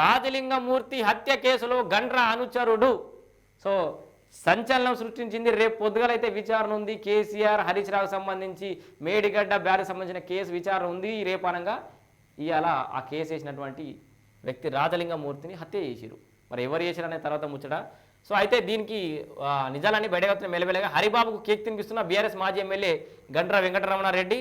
రాజలింగమూర్తి హత్య కేసులో గండ్ర అనుచరుడు. సో సంచలనం సృష్టించింది రేపు పొద్దుగలైతే విచారణ ఉంది. కేసీఆర్ హరీష్ రావుకు సంబంధించి మేడిగడ్డ బ్యారికి సంబంధించిన కేసు విచారణ ఉంది. రేపు అనగా ఇవాళ ఆ కేసు వేసినటువంటి వ్యక్తి రాజలింగమూర్తిని హత్య చేసిరు మరి ఎవరు చేశారు అనే తర్వాత ముచ్చట. సో అయితే దీనికి ఆ, నిజాలన్నీ బయటకొచ్చిన మెల్లమెల్లగా హరిబాబుకు కేక్ తినిపిస్తున్న బీఆర్ఎస్ మాజీ ఎమ్మెల్యే గండ్ర వెంకటరమణారెడ్డి.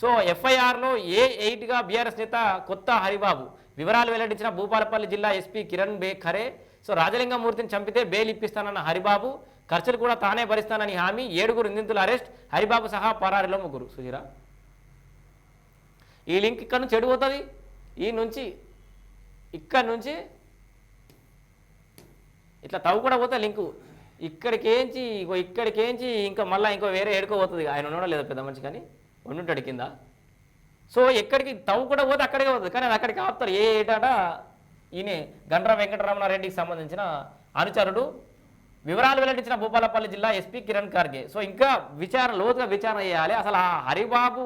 సో ఎఫ్ఐఆర్లో ఏ ఎయిట్గా బీఆర్ఎస్ నేత కొత్త హరిబాబు? వివరాలు వెల్లడించిన భూపాలపల్లి జిల్లా ఎస్పీ కిరణ్ బే ఖరే. సో రాజలింగమూర్తిని చంపితే బెయిల్ ఇప్పిస్తానన్న హరిబాబు. ఖర్చులు కూడా తానే భరిస్తానని హామీ. ఏడుగురు నిందితుల అరెస్ట్. హరిబాబు సహా పరారిలో ముగ్గురు. సుజీరా? ఈ లింక్ ఇక్కడ నుంచి ఎడు పోతుంది? ఈ నుంచి ఇక్కడ నుంచి. ఇట్లా తవ్వు కూడా పోతే లింకు. ఇక్కడికేంచి ఇంకో ఇక్కడికేంచి ఇంకా మళ్ళీ ఇంకో వేరే ఏడుకోబోతుంది ఆయన ఉండడం లేదు పెద్ద మనిషి కానీ. ఉండుంటాడు కింద. సో ఎక్కడికి తవ్వు కూడా పోతే అక్కడికే పోతుంది. కానీ అది అక్కడికి ఆపుతారు. ఏ ఏటాట ఈయన గండ్ర వెంకటరమణారెడ్డికి సంబంధించిన అనుచరుడు. వివరాలు వెల్లడించిన భూపాలపల్లి జిల్లా ఎస్పీ కిరణ్ ఖార్గే. సో ఇంకా విచారణ లోతుగా విచారణ చేయాలి. అసలు ఆ హరిబాబు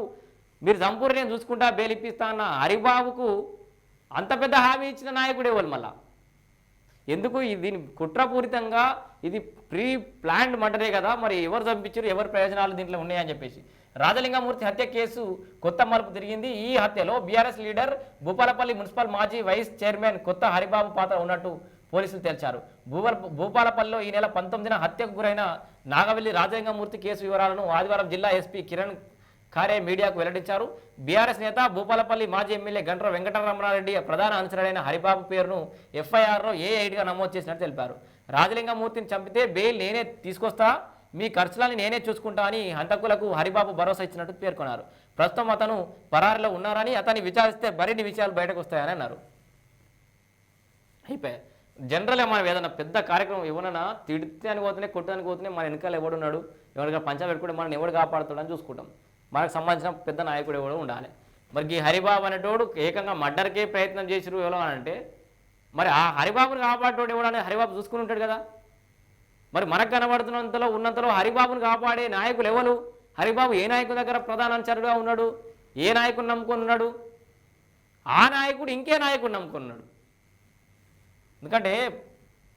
మీరు సంపూర్ణ నేను చూసుకుంటా బేలిప్పిస్తా అన్న హరిబాబుకు అంత పెద్ద హామీ ఇచ్చిన నాయకుడు వాళ్ళు మళ్ళా? ఎందుకు దీని కుట్రపూరితంగా ఇది ప్రీ ప్లాన్డ్ మర్డరే కదా మరి ఎవరు చంపించారు ఎవరి ప్రయోజనాలు దీంట్లో ఉన్నాయని చెప్పేసి. రాజలింగమూర్తి హత్య కేసు కొత్త మలుపు తిరిగింది. ఈ హత్యలో బీఆర్ఎస్ లీడర్ భూపాలపల్లి మున్సిపల్ మాజీ వైస్ చైర్మన్ కొత్త హరిబాబు పాత్ర ఉన్నట్టు పోలీసులు తేల్చారు. భూపాల భూపాలపల్లిలో ఈ నెల పంతొమ్మిదిన హత్యకు గురైన నాగవెల్లి రాజలింగమూర్తి కేసు వివరాలను ఆదివారం జిల్లా ఎస్పీ కిరణ్ ఖారే మీడియాకు వెల్లడించారు. బీఆర్ఎస్ నేత భూపాలపల్లి మాజీ ఎమ్మెల్యే గంట్ర వెంకటరమణారెడ్డి ప్రధాన అనుచరుడైన హరిబాబు పేరును ఎఫ్ఐఆర్లో ఏ ఐడిగా నమోదు చేసినట్టు తెలిపారు. రాజలింగమూర్తిని చంపితే బెయిల్ నేనే తీసుకొస్తా మీ ఖర్చులని నేనే చూసుకుంటా అని హంతకులకు హరిబాబు భరోసా ఇచ్చినట్టు పేర్కొన్నారు. ప్రస్తుతం అతను పరారిలో ఉన్నారని అతన్ని విచారిస్తే మరిన్ని విషయాలు బయటకు వస్తాయని అన్నారు. అయిపోయాయి జనరల్గా మనం ఏదైనా పెద్ద కార్యక్రమం ఎవరన్నా తిడితే అని పోతున్నాయి కొట్టడానికి పోతున్నాయి మన వెనకాల ఎవడున్నాడు ఎవరిగా పంచం పెట్టుకుంటే మనం ఎవడు కాపాడుతాడని చూసుకుంటాం. మనకు సంబంధించిన పెద్ద నాయకుడు ఎవడో ఉండాలి. మరి ఈ హరిబాబు అనేటోడు ఏకంగా మర్డర్కే ప్రయత్నం చేసిరు ఎవరో అంటే మరి ఆ హరిబాబుని కాపాడేటోడు ఎవడని హరిబాబు చూసుకుని ఉంటాడు కదా. మరి మనకు కనబడుతున్నంతలో ఉన్నంతలో హరిబాబుని కాపాడే నాయకులు ఎవరు? హరిబాబు ఏ నాయకుడి దగ్గర ప్రధాన ఉన్నాడు? ఏ నాయకుడు నమ్ముకొని ఉన్నాడు? ఆ నాయకుడు ఇంకే నాయకుడు నమ్ముకొని ఉన్నాడు. ఎందుకంటే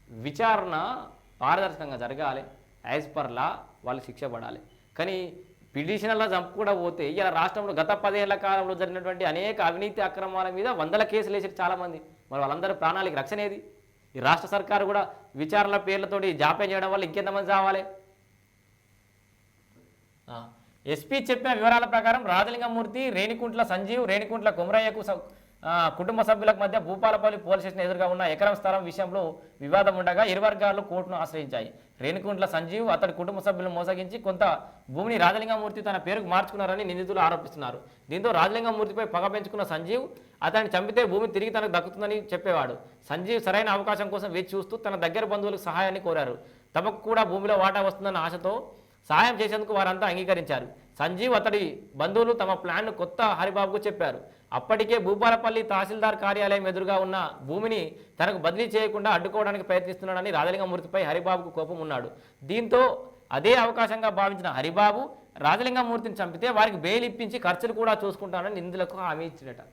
విచారణ పారదర్శకంగా జరగాలి. యాజ్ పర్ లా వాళ్ళు శిక్ష పడాలి. కానీ పిటిషనర్లో చంపుకుండా పోతే ఇలా రాష్ట్రంలో గత పదేళ్ళ కాలంలో జరిగినటువంటి అనేక అవినీతి అక్రమాల మీద వందల కేసులు వేసారు చాలామంది. మరి వాళ్ళందరి ప్రాణాలకి రక్షణ ఏది? ఈ రాష్ట్ర సర్కారు కూడా విచారణల పేర్లతోటి జాప్యం చేయడం వల్ల ఇంకెంతమంది చావాలి? ఎస్పీ చెప్పిన వివరాల ప్రకారం రాజలింగమూర్తి రేణికుంట్ల సంజీవ్ రేణికుంట్ల కుమరయ్యకు కుటుంబ సభ్యులకు మధ్య భూపాలపల్లి పోలీస్ స్టేషన్ ఎదురుగా ఉన్న ఎకరం స్థలం విషయంలో వివాదం ఉండగా ఇరు వర్గాలు కోర్టును ఆశ్రయించాయి. రేణుకుంట్ల సంజీవ్ అతడి కుటుంబ సభ్యులను మోసగించి కొంత భూమిని రాజలింగమూర్తి తన పేరుకు మార్చుకున్నారని నిందితులు ఆరోపిస్తున్నారు. దీంతో రాజలింగమూర్తిపై పగ పెంచుకున్న సంజీవ్ అతన్ని చంపితే భూమి తిరిగి తనకు దక్కుతుందని చెప్పేవాడు. సంజీవ్ సరైన అవకాశం కోసం వేచి చూస్తూ తన దగ్గర బంధువులకు సహాయాన్ని కోరారు. తమకు కూడా భూమిలో వాటా వస్తుందన్న ఆశతో సహాయం చేసేందుకు వారంతా అంగీకరించారు. సంజీవ్ అతడి బంధువులు తమ ప్లాన్ను కొత్త హరిబాబుకు చెప్పారు. అప్పటికే భూపాలపల్లి తహసీల్దార్ కార్యాలయం ఎదురుగా ఉన్న భూమిని తనకు బదిలీ చేయకుండా అడ్డుకోవడానికి ప్రయత్నిస్తున్నాడని రాజలింగమూర్తిపై హరిబాబుకు కోపం ఉన్నాడు. దీంతో అదే అవకాశంగా భావించిన హరిబాబు రాజలింగమూర్తిని చంపితే వారికి బెయిల్ ఇప్పించి ఖర్చులు కూడా చూసుకుంటానని నిందితులకు హామీ ఇచ్చినట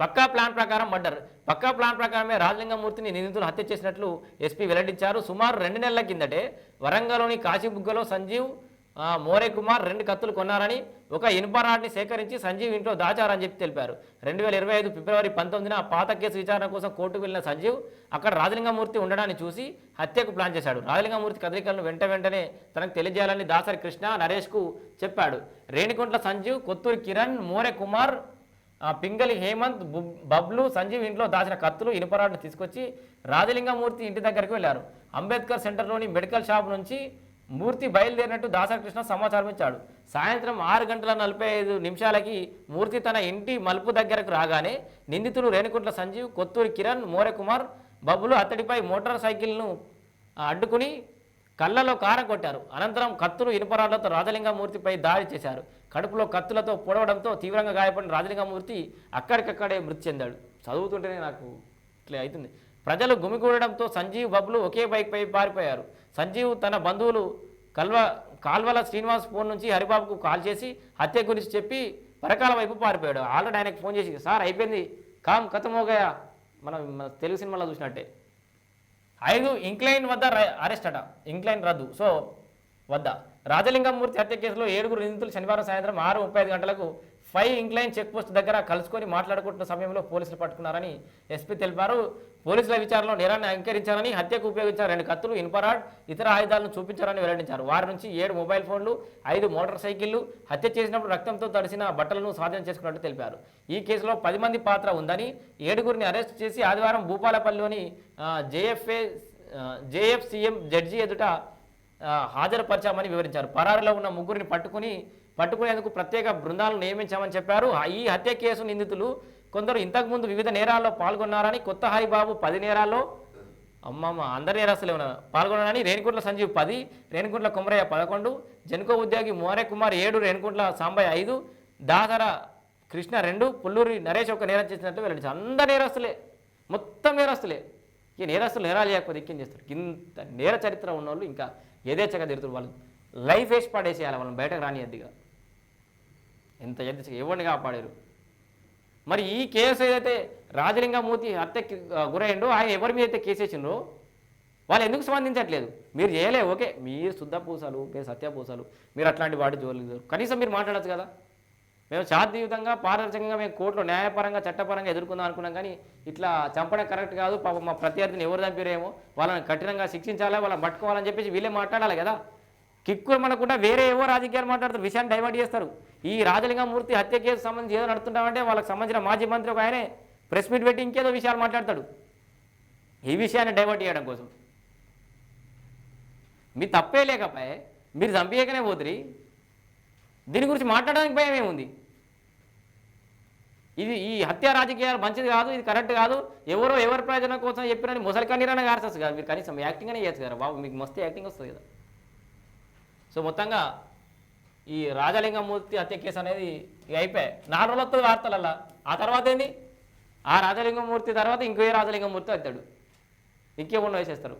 పక్కా ప్లాన్ ప్రకారం మర్డర్. పక్కా ప్లాన్ ప్రకారమే రాజలింగమూర్తిని నిందితులు హత్య చేసినట్లు ఎస్పీ వెల్లడించారు. సుమారు రెండు నెలల కిందటే వరంగల్లోని కాశీబుగ్గలో సంజీవ్ మోరే కుమార్ రెండు కత్తులు కొన్నారని ఒక ఇనుప రాడ్ని సేకరించి సంజీవ్ ఇంట్లో దాచారని చెప్పి తెలిపారు. రెండు వేల ఇరవై ఐదు ఫిబ్రవరి పంతొమ్మిదిన పాత కేసు విచారణ కోసం కోర్టుకు వెళ్ళిన సంజీవ్ అక్కడ రాజలింగమూర్తి ఉండడాన్ని చూసి హత్యకు ప్లాన్ చేశాడు. రాజలింగమూర్తి కదలికలను వెంట వెంటనే తనకు తెలియజేయాలని దాసరి కృష్ణ నరేష్కు చెప్పాడు. రేణికుంట్ల సంజీవ్ కొత్తూరు కిరణ్ మోరే కుమార్ పింగలి హేమంత్ బబ్లు సంజీవ్ ఇంట్లో దాచిన కత్తులు ఇనుపరాడును తీసుకొచ్చి రాజలింగమూర్తి ఇంటి దగ్గరికి వెళ్ళారు. అంబేద్కర్ సెంటర్లోని మెడికల్ షాప్ నుంచి మూర్తి బయలుదేరినట్టు దాసకృష్ణ సమాచారం ఇచ్చాడు. సాయంత్రం ఆరు గంటల నలభై ఐదు నిమిషాలకి మూర్తి తన ఇంటి మలుపు దగ్గరకు రాగానే నిందితులు రేణుకుంట్ల సంజీవ్ కొత్తూరి కిరణ్ మోరకుమార్ బబ్బులు అతడిపై మోటార్ సైకిల్ను అడ్డుకుని కళ్ళలో కారం కొట్టారు. అనంతరం కత్తులు ఇనుపరాళ్ళతో రాజలింగమూర్తిపై దాడి చేశారు. కడుపులో కత్తులతో పొడవడంతో తీవ్రంగా గాయపడిన రాజలింగమూర్తి అక్కడికక్కడే మృతి చెందాడు. చదువుతుంటేనే నాకు ఇట్లా అవుతుంది. ప్రజలు గుమిగూడడంతో సంజీవ్ బబ్బులు ఒకే బైక్పై పారిపోయారు. సంజీవ్ తన బంధువులు కల్వ కాల్వల శ్రీనివాస్ ఫోన్ నుంచి హరిబాబుకు కాల్ చేసి హత్య గురించి చెప్పి పరకాల వైపు పారిపోయాడు. ఆల్రెడీ ఆయనకు ఫోన్ చేసి సార్ అయిపోయింది. కామ్ కథమోగయా. మనం మన తెలుగు సినిమాలో చూసినట్టే. ఐదు ఇంక్లైన్ వద్ద అరెస్ట్ అట. ఇంక్లైన్ రద్దు. సో వద్ద. రాజలింగమూర్తి హత్య కేసులో ఏడుగురు నిందితులు శనివారం సాయంత్రం ఆరు ముప్పై ఐదు గంటలకు ఫైవ్ ఇంక్లైన్ చెక్ పోస్ట్ దగ్గర కలుసుకొని మాట్లాడుకుంటున్న సమయంలో పోలీసులు పట్టుకున్నారని ఎస్పీ తెలిపారు. పోలీసుల విచారణలో నేరాన్ని అంగీకరించారని హత్యకు ఉపయోగించిన రెండు కత్తులు ఇన్పరాడ్ ఇతర ఆయుధాలను చూపించారని వెల్లడించారు. వారి నుంచి ఏడు మొబైల్ ఫోన్లు ఐదు మోటార్ సైకిళ్ళు హత్య చేసినప్పుడు రక్తంతో తడిసిన బట్టలను స్వాధీనం చేసుకున్నట్టు తెలిపారు. ఈ కేసులో పది మంది పాత్ర ఉందని ఏడుగురిని అరెస్ట్ చేసి ఆదివారం భూపాలపల్లిలోని జేఎఫ్ఏ జేఎఫ్సీఎం జడ్జి ఎదుట హాజరుపరచామని హాజరుపరిచామని వివరించారు. పరారులో ఉన్న ముగ్గురిని పట్టుకుని పట్టుకునేందుకు ప్రత్యేక బృందాలను నియమించామని చెప్పారు. ఈ హత్య కేసు నిందితులు కొందరు ఇంతకుముందు వివిధ నేరాల్లో పాల్గొన్నారని కొత్త హరిబాబు పది నేరాల్లో అమ్మమ్మ అందరి నేరస్తులే ఉన్నారు. పాల్గొన్నారని రేణుకుంట్ల సంజీవ్ పది రేణుకుంట్ల కుమరయ్య పదకొండు జనుకో ఉద్యోగి మోరే కుమార్ ఏడు రేణుకుంట్ల సాంబయ్య ఐదు దాసర కృష్ణ రెండు పుల్లూరి నరేష్ ఒక నేరం చేసినట్టు వెల్లడించారు. అందరు నేరస్తులే మొత్తం నేరస్తులే. ఈ నేరస్తులు నేరాలు చేయకపోతే ఇంకేం చేస్తారు. ఇంత నేర చరిత్ర ఉన్నోళ్ళు ఇంకా యథేచ్ఛగా తిరుగుతారు వాళ్ళు లైఫ్ వేసి పాడేసేయాలి. వాళ్ళని బయటకు రానియద్దిగా ఎంత యథేచ్ఛగా ఎవరిని కాపాడారు? మరి ఈ కేసు ఏదైతే రాజలింగమూర్తి హత్య గురయ్యండో ఆయన ఎవరి మీద అయితే కేసు వేసిండ్రో వాళ్ళు ఎందుకు స్పందించట్లేదు? మీరు చేయలే ఓకే. మీరు శుద్ధ పూసలు మీరు సత్యపూసలు మీరు అట్లాంటి వాటి జోలి కనీసం మీరు మాట్లాడచ్చు కదా. మేము శాంతియుతంగా పారదర్శకంగా మేము కోర్టులో న్యాయపరంగా చట్టపరంగా ఎదుర్కొందాం అనుకున్నాం కానీ ఇట్లా చంపడం కరెక్ట్ కాదు. పాపం మా ప్రత్యర్థిని ఎవరు చంపారేమో వాళ్ళని కఠినంగా శిక్షించాలా? వాళ్ళని పట్టుకోవాలని చెప్పేసి వీళ్ళే మాట్లాడాలి కదా. కిక్కు మనకుండా వేరే ఏవో రాజకీయాలు మాట్లాడుతారు విషయాన్ని డైవర్ట్ చేస్తారు. ఈ రాజలింగమూర్తి హత్య కేసు సంబంధించి ఏదో నడుతుంటామంటే వాళ్ళకి సంబంధించిన మాజీ మంత్రి ఒక ఆయనే ప్రెస్ మీట్ పెట్టి ఇంకేదో విషయాలు మాట్లాడతాడు. ఈ విషయాన్ని డైవర్ట్ చేయడం కోసం. మీ తప్పే లేకపోయే మీరు చంపేయకనే పోతురి దీని గురించి మాట్లాడడానికి భయం ఏముంది? ఇది ఈ హత్య రాజకీయాలు మంచిది కాదు ఇది కరెక్ట్ కాదు. ఎవరో ఎవరి ప్రయోజనం కోసం చెప్పినని ముసలి కన్నీరన్న గార్చచ్చు మీరు కనీసం యాక్టింగ్ అనే చేయొచ్చు కదా. బాబు మీకు మస్తు యాక్టింగ్ వస్తుంది కదా. సో మొత్తంగా ఈ రాజలింగమూర్తి హత్య కేసు అనేది ఇక అయిపోయాయి. నాలుగు రోజులు వస్తుంది వార్తలల్లా. ఆ తర్వాత ఏంది? ఆ రాజలింగమూర్తి తర్వాత ఇంకో రాజలింగమూర్తి అవుతాడు ఇంకేమన్నా వేసేస్తారు